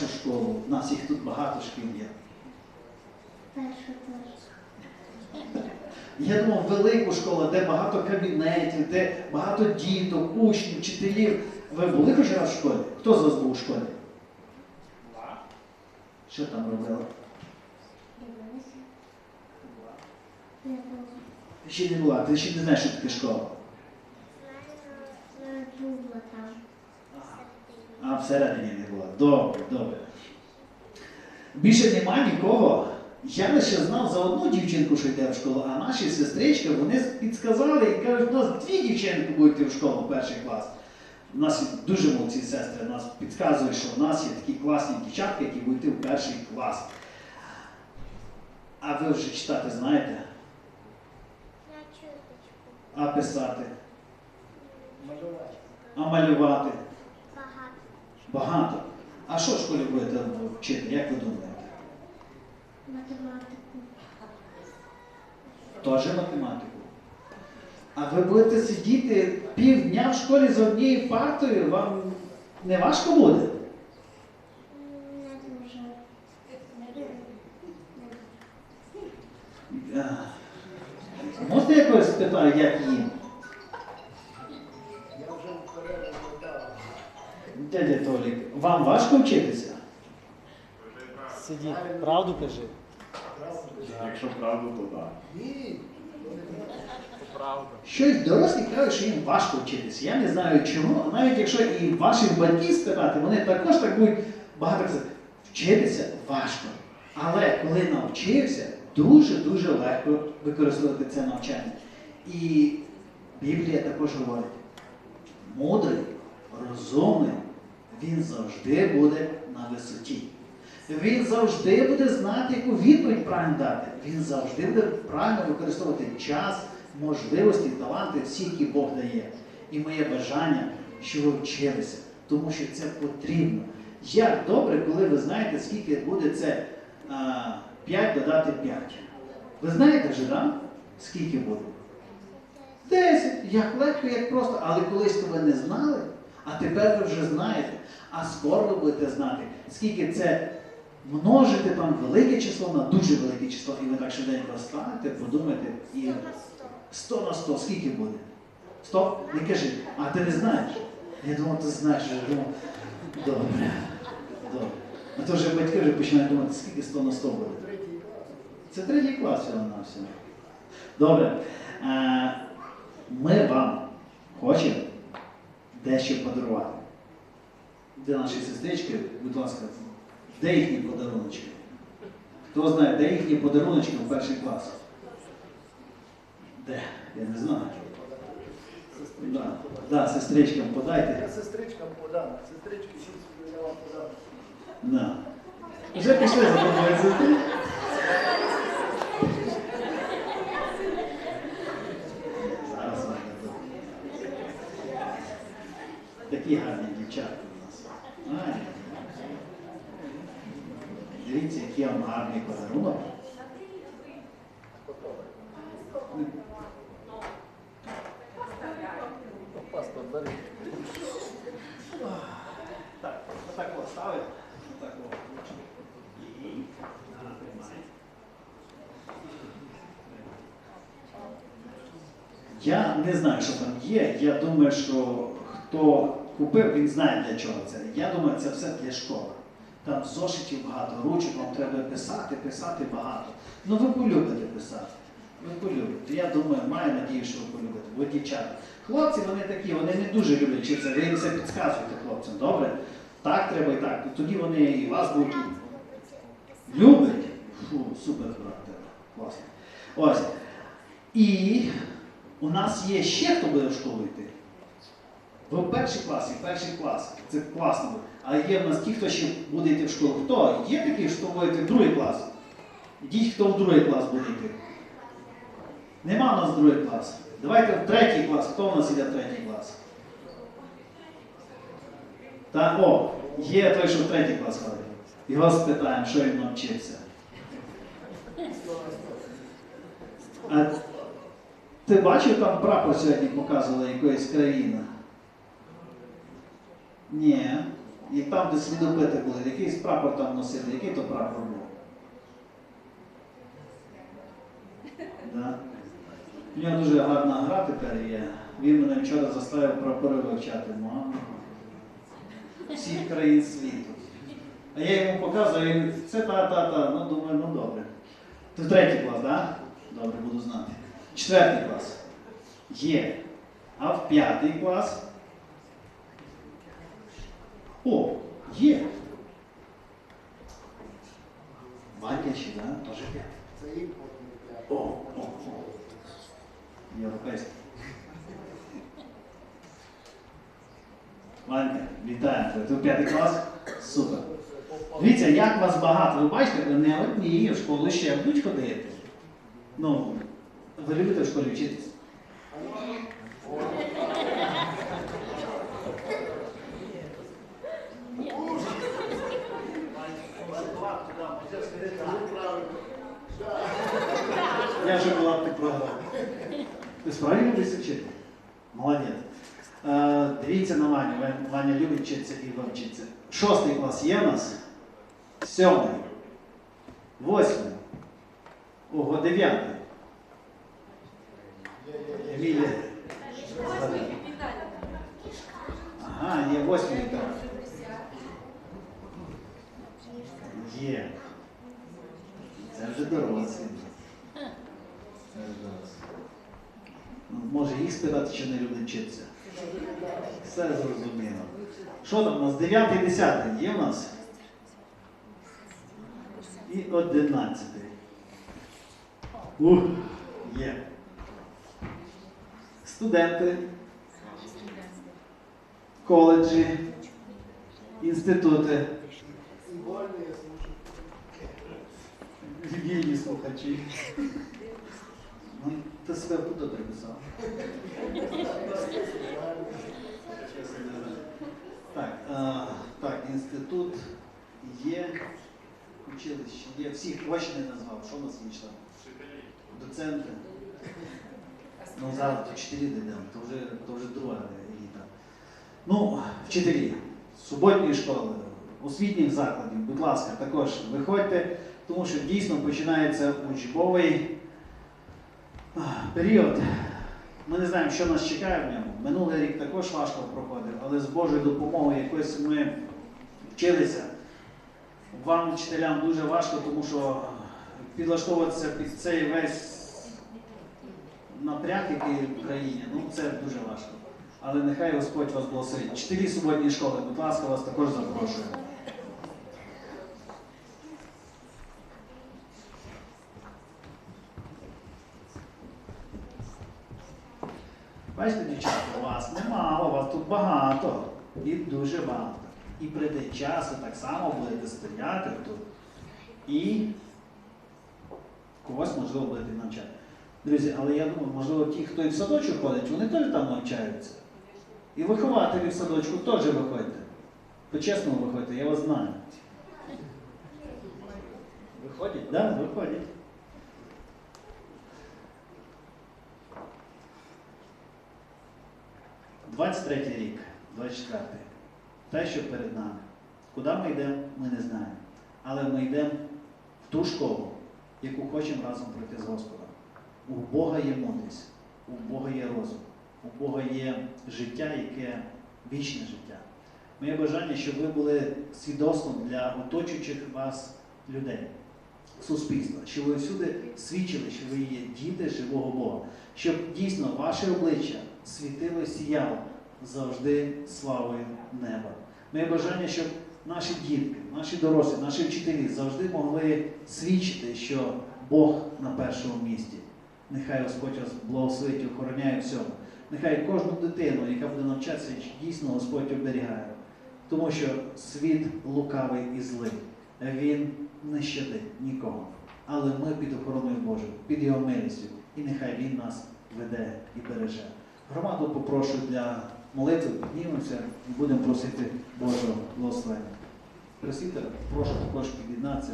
першу школу. У нас їх тут багато шкіл є. Я думав, велику школу, де багато кабінетів, де багато діток, учнів, вчителів. Ви були хоч раз в школі? Хто з вас був у школі? Що там робили? Не було. Ще не була, ти ще не знаєш, що таке школа. Була там. А всередині була. Добре, добре. Більше нема нікого. Я лише знав за одну дівчинку, що йде в школу, а наші сестрички вони підсказали і кажуть, у нас дві дівчинки будуть йти в школу в перший клас. У нас дуже молодці сестри, нас підказують, що в нас є такі класні дівчатки, які будуть йти в перший клас. А ви вже читати знаєте, а писати, Малювати. а малювати. Багато. Багато. А що в школі будете вчити, як ви думаєте? Математику. Теж математику. А ви будете сидіти півдня в школі з однією партою, вам не важко буде? Сиді, правду кажи. Якщо правду, то так. Ні. Правда. Щось дорослі кажуть, що їм важко вчитися. Я не знаю чому, навіть якщо і ваших батьків спитати, вони також так будуть багато казати, вчитися важко. Але коли навчився, дуже-дуже легко використовувати це навчання. І Біблія також говорить, мудрий, розумний, він завжди буде на висоті. Він завжди буде знати, яку відповідь правильно дати. Він завжди буде правильно використовувати час, можливості, таланти, всі, які Бог дає. І моє бажання, що ви вчилися, тому що це потрібно. Як добре, коли ви знаєте, скільки буде це а, 5 додати 5. Ви знаєте вже, да? скільки буде? 10. Як легко, як просто. Але колись то ви не знали, а тепер ви вже знаєте. А скоро ви будете знати, скільки це множити там велике число на дуже велике число, і ви так швиденько розстанете, подумаєте, і 100 на 100, скільки буде? 100? Не кажи, а ти не знаєш? Я думав, ти знаєш, я думав, добре, добре. А то вже батьки вже починають думати, скільки 100 на 100 буде. Це третій клас всього на всього. Добре. Е, Ми вам хочемо дещо подарувати. Де наші сестрички, будь ласка, де їхні подаруночки? Хто знає, де їхні подаруночки в перший клас? Де? Я не знаю. Да, да, сестричкам подайте. Я сестричкам подам. Сестрички всі я вам подам. Да. Вже пішли за тобою сестри. Зараз вам. Такі гарні дівчатки у нас. Ай. Дивіться, який вам гарний подарунок. Так, отак от ставив. Отак от. І. Я не знаю, що там є. Я думаю, що хто купив, він знає для чого це. Я думаю, це все для школи. Там зошитів багато, ручок вам треба писати, писати багато. Ну ви полюбите писати. Ви полюбите. Я думаю, маю надію, що ви полюбите. Бо дівчата. Хлопці вони такі, вони не дуже люблять вчитися. Ви їм все підказуєте хлопцям, добре? Так треба і так. Тоді вони і вас будуть люблять. Фу, супер характер. Класно. Ось. І у нас є ще хто буде в школу йти. Ви в перший клас, і перший клас. Це класно. А є в нас ті, хто ще буде йти в школу. Хто? Є такі, що буде йти в другий клас? Ідіть, хто в другий клас буде йти. Нема у нас другий клас. Давайте в третій клас. Хто у нас іде в третій клас? Та, о, є той, що в третій клас ходить. Його спитаємо, що він навчився. А ти бачив, там прапор сьогодні показували якоїсь країни? Ні. І там, де слідопити були, якийсь прапор там носили, який то прапор був? Да? У нього дуже гарна гра тепер є. Він мене вчора заставив прапори вивчати. Мама. Всіх країн світу. А я йому показую, він це та-та-та. Ну, думаю, ну добре. Ти в третій клас, так? Да? Добре, буду знати. Четвертий клас. Є. А в п'ятий клас. О, є. Ваня ще, да? Тоже п'ятий. Це їм О, о, о. Європейський. Вітаю тебе. Ти п'ятий клас? Супер. Дивіться, як вас багато. Ви бачите, не одні в школу ще будуть ходити. Ну, ви любите в школі вчитись? Я вже була ти програв. Ти справді любиш вчити? Молодець. Е, дивіться на Ваню. Ваня, Ваня любить вчитися і вчиться. Шостий клас є нас? Сьомий. Восьмий. Ого, дев'ятий. Емілія. Ага, є восьмий так. Є. Це вже дорослі. Це вже дорослі. Ну, Їх чи не люди вчитися. Все зрозуміло. Що там у нас? 9 10 є у нас? І 11. Ух, є. Студенти, коледжі, інститути, вільні слухачі. Ну, ти себе куди приписав? Так, а, так, інститут є, училище є. Всіх ваші не назвав. Що у нас вийшло? Доценти. Ну, зараз до вчителі дійдемо, то вже, то вже друга еліта. Ну, вчителі суботньої школи, освітніх закладів, будь ласка, також виходьте, тому що дійсно починається учбовий період. Ми не знаємо, що нас чекає в ньому. Минулий рік також важко проходив, але з Божою допомогою якось ми вчилися. Вам, вчителям, дуже важко, тому що підлаштовуватися під цей весь напряг, який в країні, ну це дуже важко. Але нехай Господь вас благословить. Вчителі суботньої школи, будь ласка, вас також запрошую. Бачите, дівчата, вас немало, вас тут багато. І дуже багато. І прийде час, ви так само будете стояти тут. І когось, можливо, будете навчати. Друзі, але я думаю, можливо, ті, хто і в садочок ходить, вони теж там навчаються. І вихователі в садочку теж виходьте. По-чесному виходьте, я вас знаю. Виходять? Так, да, виходять. Двадцять третій рік, 24 те, що перед нами. Куди ми йдемо, ми не знаємо. Але ми йдемо в ту школу, яку хочемо разом пройти з Господом. У Бога є мудрість, у Бога є розум, у Бога є життя, яке вічне життя. Моє бажання, щоб ви були свідоцтвом для оточуючих вас людей, суспільства, щоб ви всюди свідчили, що ви є діти живого Бога, щоб дійсно ваше обличчя світило, сіяло завжди славою неба. Моє бажання, щоб наші дітки, наші дорослі, наші вчителі завжди могли свідчити, що Бог на першому місці. Нехай Господь вас благословить і охороняє всьому. Нехай кожну дитину, яка буде навчатися, дійсно Господь оберігає. Тому що світ лукавий і злий. Він не щадить нікого. Але ми під охороною Божою, під його милістю. І нехай Він нас веде і береже. Громаду попрошу для молитви, піднімемося і будемо просити Божого благословення. Просіть, прошу також під'єднатися.